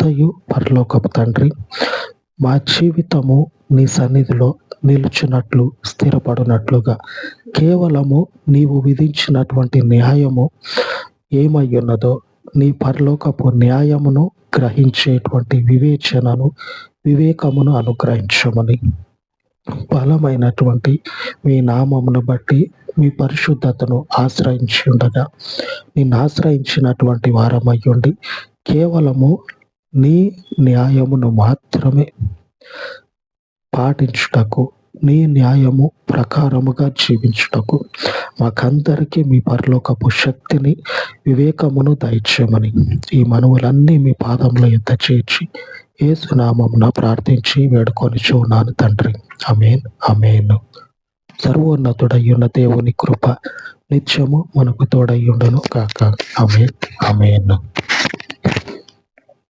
అంతయు పరలోకపు తండ్రి మా జీవితము నీ సన్నిధిలో నిలుచున్నట్లు స్థిరపడినట్లుగా. కేవలము నీవు విధించినటువంటి న్యాయము ఏమై ఉన్నదో నీ పరలోకపు న్యాయమును గ్రహించేటువంటి వివేచనను వివేకమును అనుగ్రహించమని. బలమైనటువంటి మీ నామమును బట్టి మీ పరిశుద్ధతను ఆశ్రయించి ఉండగా నిన్ను ఆశ్రయించినటువంటి వారమయ్యుండి కేవలము నీ న్యాయమును మాత్రమే పాటించుటకు నీ న్యాయము ప్రకారముగా జీవించుటకు మాకందరికీ మీ పరలోకపు శక్తిని వివేకమును దయచేయమని. ఈ మనవులన్నీ మీ పాదంలో ఎత్త చేర్చి ఏసునామమున ప్రార్థించి వేడుకొని చూనాను తండ్రి. అమేన్ అమేన్ సర్వోన్నతుడయ్యున్న దేవుని కృప నిత్యము మనకు తోడయ్యుండను కాక అమేన్ అమేన్